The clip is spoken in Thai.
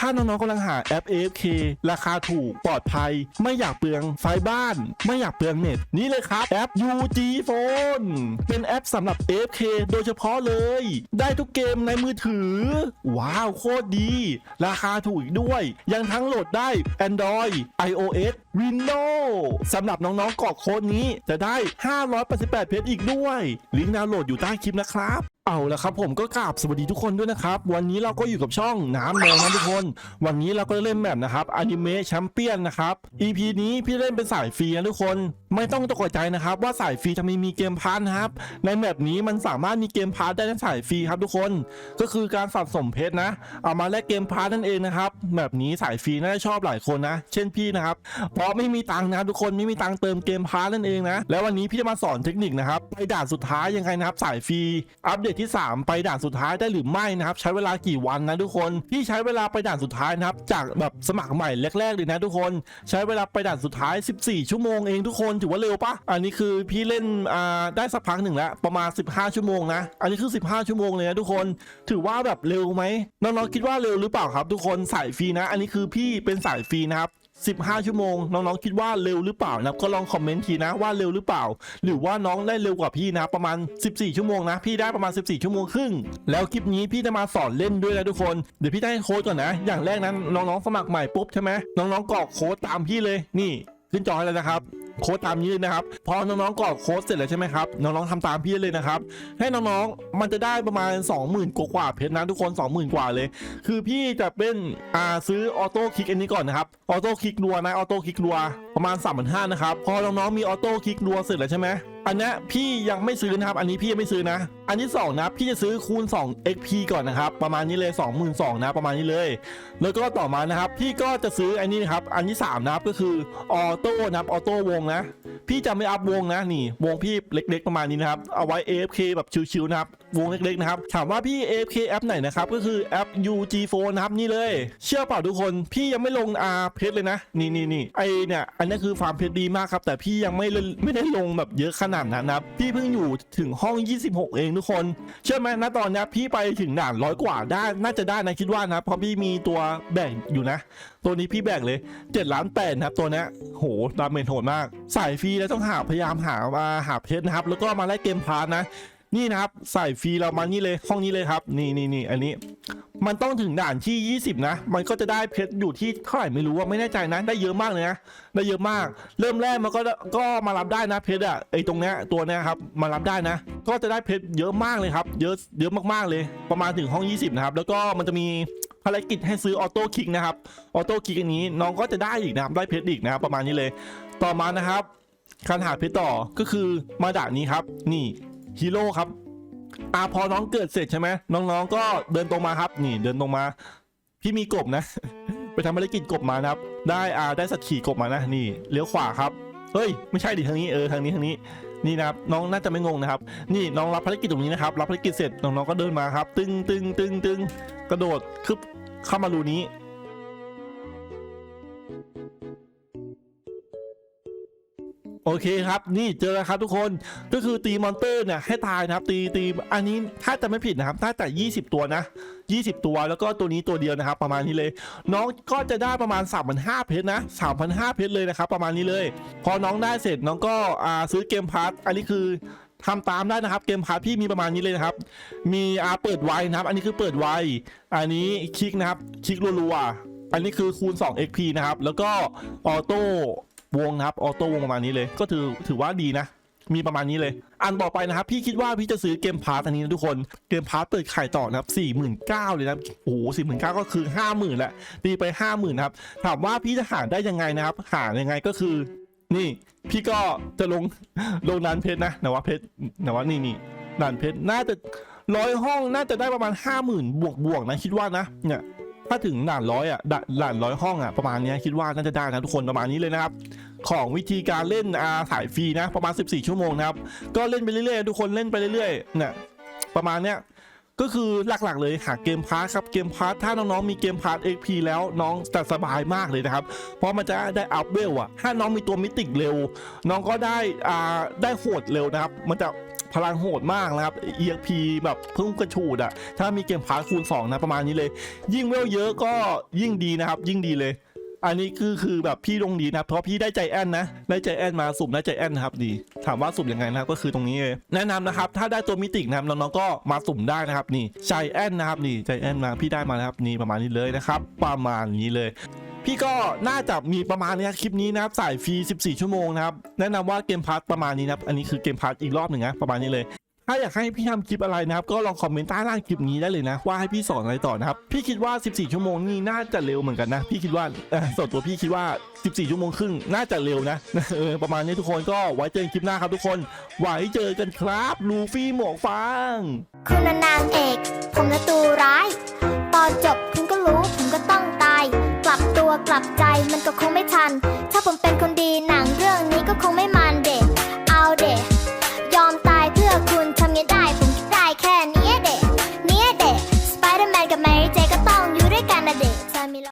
ถ้าน้องๆกำลังหาแอป AFK ราคาถูกปลอดภัย ไม่อยากเปลืองไฟบ้าน ไม่อยากเปลืองเน็ต นี่เลยครับ แอป UG Phone เป็นแอปสำหรับ AFK โดยเฉพาะเลย ได้ทุกเกมในมือถือ ว้าว โคตรดี ราคาถูกอีกด้วย ยังทั้งโหลดได้ Android iOS Windows สำหรับน้องๆกรอกโค้ดนี้จะได้ 588 เพชรอีกด้วย ลิงก์ดาวน์โหลดอยู่ใต้คลิปนะครับ เอาละครับผมก็กราบสวัสดีทุกคนด้วยนะครับ วันนี้เราก็อยู่กับช่องน้ำแดงนะทุกคน วันนี้เราก็เล่นแบบนะครับอนิเมะแชมเปี้ยนนะครับ EP นี้พี่เล่นเป็นสายฟรีนะทุกคน ไม่ต้องตกใจนะครับ ว่าสายฟรีจะไมมีเกมพาร์ทนะครับ ในแมปนี้มันสามารถมีเกมพาร์ทได้ในสายฟรีครับทุกคน ก็คือการสะสมเพชรนะ เอามาแลกเกมพาร์ทนั่นเองนะครับแบบนี้สายฟรีน่าจะชอบหลายคนนะ เช่นพี่นะครับเพราะไม่มีตังค์นะทุกคนไม่มีตังค์เติมเกมพาร์ทนั่นเองนะแล้ววันนี้พี่จะมาสอนเทคนิคนะครับไปด่านสุดท้ายยังไงนะครับสายฟรีอัปเดตที่ 3 ไปด่านสุดท้ายได้หรือไม่นะครับใช้เวลากี่วันนะทุกคนพี่ใช้เวลาไปด่านสุดท้ายนะครับจากแบบสมัครใหม่แรกๆเลยนะทุกคน ใช้เวลาไปด่านสุดท้าย 14 ชั่วโมงเองทุกคนถือว่าเร็วปะอันนี้คือพี่เล่นอ่าได้สักพักหนึ่งแล้วประมาณ 15 ชั่วโมงนะอันนี้คือ 15 ชั่วโมงเลยนะทุกคน ถือว่าแบบเร็วไหมน้องๆคิดว่าเร็วหรือเปล่าครับ ทุกคนสายฟรีนะ อันนี้คือพี่เป็นสายฟรีนะครับ 15 ชั่วโมง น้องๆคิดว่าเร็วหรือเปล่านะก็ลองคอมเมนต์ทีนะว่าเร็วหรือเปล่า หรือว่าน้องได้เร็วกว่าพี่นะประมาณ 14 ชั่วโมงนะพี่ได้ประมาณ 14 ชั่วโมงครึ่งแล้วคลิปนี้พี่จะมาสอนเล่นด้วยนะทุกคนเดี๋ยวพี่ได้โค้ดก่อนนะ อย่างแรกนั้นน้องๆสมัครใหม่ปุ๊บใช่ไหมน้องๆกรอกโค้ดตามพี่เลยนี่ขึ้นจอให้แล้วนะครับ โค้ดตามนี้เลยนะครับ พอน้องๆกรอกโค้ดเสร็จแล้วใช่ไหมครับ น้องๆทำตามพี่เลยนะครับ ให้น้องๆ มันจะได้ประมาณ 20,000 กว่าเพชรนะทุกคน 20,000 กว่าเลย คือพี่จะเป็นอ่าซื้อออโต้คลิกอันนี้ก่อนนะครับ ออโต้คลิกรัวนะ ออโต้คลิกรัวประมาณ3,500นะครับ พอน้องๆมีออโต้คลิกรัวเสร็จแล้วใช่ไหมอันนี้พี่ยังไม่ซื้อนะครับ อันนี้พี่ยังไม่ซื้อนะ อันที่สองนะพี่จะซื้อคูณ 2 XP ก่อนนะครับ ประมาณนี้เลย 22,000นะประมาณนี้เลย แล้วก็ต่อมานะครับ พี่ก็จะซื้ออันนี้นะครับ อันที่3นะครับก็คือออโต้นะครับออโต้วงนะ พี่จะไม่อัพวงนะนี่ วงพี่เล็ก ๆ ประมาณนี้นะครับ เอาไว้ AFK แบบชิวๆนะครับวงเล็กๆนะครับ ถามว่าพี่ AFK แอปไหนนะครับ ก็คือแอป UG Phone นะครับนี่เลย เชื่อเปล่าทุกคน พี่ยังไม่ลงอาเพชรเลยนะ นี่นี่นี่ไอเนี่ย อันนี้คือฟาร์มเพชรดีมากครับ แต่พี่ยังไม่เล่นไม่ได้ลงแบบเยอะขนาดนั้นนะครับ พี่เพิ่งอยู่ถึงห้อง 26 เองทุกคน เชื่อไหมนะตอนนี้พี่ไปถึงด่านร้อยกว่าได้น่าจะได้นะคิดว่านะเพราะพี่มีตัวแบ่งอยู่นะ ตัวนี้พี่แบ่งเลย7ล้านแปดนะครับตัวนี้โหดาเมจโหดมาก สายฟรีแล้วต้องหาพยายามหามาหาเพชรนะครับ แล้วก็มาไล่เกมพาร์นะ นี่นะครับสายฟรีเรามานี่เลยห้องนี้เลยครับ นี่นี่นี่อันนี้ มันต้องถึงด่านที่ 20 นะ มันก็จะได้เพชรอยู่ที่เท่าไหร่ไม่รู้ว่าไม่แน่ใจนะ ได้เยอะมากเลยนะได้เยอะมาก เริ่มแรกมันก็ก็มารับได้นะเพชรอะไอตรงเนี้ยตัวเนี้ยครับมารับได้นะ ก็จะได้เพชรเยอะมากเลยครับ เยอะเยอะมากๆเลย ประมาณถึงห้อง 20 นะครับ แล้วก็มันจะมีภารกิจให้ซื้อออโต้คิกนะครับออโต้คิกอันนี้น้องก็จะได้อีกนะครับได้เพชรอีกนะครับประมาณนี้เลย ต่อมานะครับการหาเพชรต่อก็คือมาด่านนี้ครับ นี่ ฮีโร่ครับอ่าพอน้องเกิดเสร็จใช่ไหมน้องๆ ก็เดินตรงมาครับ นี่เดินตรงมา พี่มีกบนะ ไปทำภารกิจกบมานะครับ ได้อ่าได้สัตว์ขี่กบมานะนี่เลี้ยวขวาครับเฮ้ยไม่ใช่ดิทางนี้เออทางนี้ทางนี้นี่นะครับน้องน่าจะไม่งงนะครับ นี่น้องรับภารกิจตรงนี้นะครับ รับภารกิจเสร็จน้องๆก็เดินมาครับ ตึงตึงตึงตึงกระโดดคึบเข้ามารูนี้ โอเคครับนี่เจอแล้วครับทุกคนก็คือตีมอนเตอร์เนี่ยให้ตายนะครับ ตีตีอันนี้ถ้าจะไม่ผิดนะครับถ้าแต่ 20 ตัวนะ 20 ตัวแล้วก็ตัวนี้ตัวเดียวนะครับ ประมาณนี้เลย น้องก็จะได้ประมาณ 3,500เพชรนะ3,500เพชรเลยนะครับ ประมาณนี้เลย พอน้องได้เสร็จน้องก็อ่าซื้อเกมพาร์ทอันนี้คือทำตามได้นะครับเกมพาร์ทพี่มีประมาณนี้เลยนะครับ มีอาเปิดไวนะครับ อันนี้คือเปิดไวอันนี้คลิกนะครับคลิกรัวๆอันนี้คือคูณ 2 XP นะครับ แล้วก็ออโต้ วงนะครับออโต้วงประมาณนี้เลย ก็ถือถือว่าดีนะ มีประมาณนี้เลย อันต่อไปนะครับ พี่คิดว่าพี่จะซื้อเกมพาร์ตอันนี้นะทุกคน เกมพาร์ตเปิดขายต่อนะครับสี่หมื่นเก้าเลยนะโอ้โหสี่หมื่นเก้าก็คือห้าหมื่นแหละตีไปห้าหมื่นนะครับ ถามว่าพี่จะหาได้ยังไงนะครับ หายังไงก็คือ นี่ พี่ก็จะลงลงด่านเพชรนะนว่าเพชรนว่านี่นี่ด่านเพชรน่าจะร้อยห้องน่าจะได้ประมาณห้าหมื่นบวกบวกนะคิดว่านะเนี่ย ถ้าถึงด่านร้อยอะด่านร้อยห้องอะประมาณนี้คิดว่าน่าจะได้นะทุกคนประมาณนี้เลยนะครับของวิธีการเล่นอาสายฟรีนะประมาณ 14 ชั่วโมงนะครับก็เล่นไปเรื่อยๆ ทุกคนเล่นไปเรื่อยๆเนี่ยประมาณเนี้ยก็คือหลักๆเลยหาเกมพาร์ทครับเกมพาร์ทถ้าน้องๆมีเกมพาร์ท XP แล้วน้องจะสบายมากเลยนะครับ เพราะมันจะได้อัพเวลอะถ้าน้องมีตัวมิติกเร็ว น้องก็ได้อ่าได้โหดเร็วนะครับ มันจะ พลังโหดมากนะครับ EXP แบบเพิ่งกระฉูดอะถ้ามีเกมพาร์ทคูณ2นะประมาณนี้เลย ยิ่งเวลเยอะก็ยิ่งดีนะครับ ยิ่งดีเลย อันนี้คือคือแบบพี่ลงดีนะเพราะพี่ได้ใจแอนนะได้ใจแอนมาสุ่มได้ใจแอนนะครับดี ถามว่าสุ่มยังไงนะครับก็คือตรงนี้เลยแนะนำนะครับถ้าได้ตัวมิติกนะครับน้องๆก็มาสุ่มได้นะครับนี่ใจแอนนะครับนี่ใจแอนมาพี่ได้มาแล้วครับนี่ประมาณนี้เลยนะครับประมาณนี้เลย พี่ก็น่าจะมีประมาณนี้คลิปนี้นะครับสายฟรี 14 ชั่วโมงนะครับแนะนำว่าเกมพาร์ทประมาณนี้นะครับอันนี้คือเกมพาร์ทอีกรอบหนึ่งนะประมาณนี้เลยถ้าอยากให้พี่ทำคลิปอะไรนะครับ ก็ลองคอมเมนต์ใต้ล่างคลิปนี้ได้เลยนะ ว่าให้พี่สอนอะไรต่อนะครับ พี่คิดว่า 14 ชั่วโมงนี่น่าจะเร็วเหมือนกันนะ พี่คิดว่าส่วนตัวพี่คิดว่า 14 ชั่วโมงครึ่งน่าจะเร็วนะเออประมาณนี้ทุกคนก็ไว้เจอกันคลิปหน้าครับทุกคน ไว้เจอกันครับลูฟี่หมวกฟางคุณนางเอก ผมนะตัวร้าย ตอนจบคุณก็รู้ผมก็ต้องากลับใจมันก็คงไม่ทัน ถ้าผมเป็นคนดีหนัง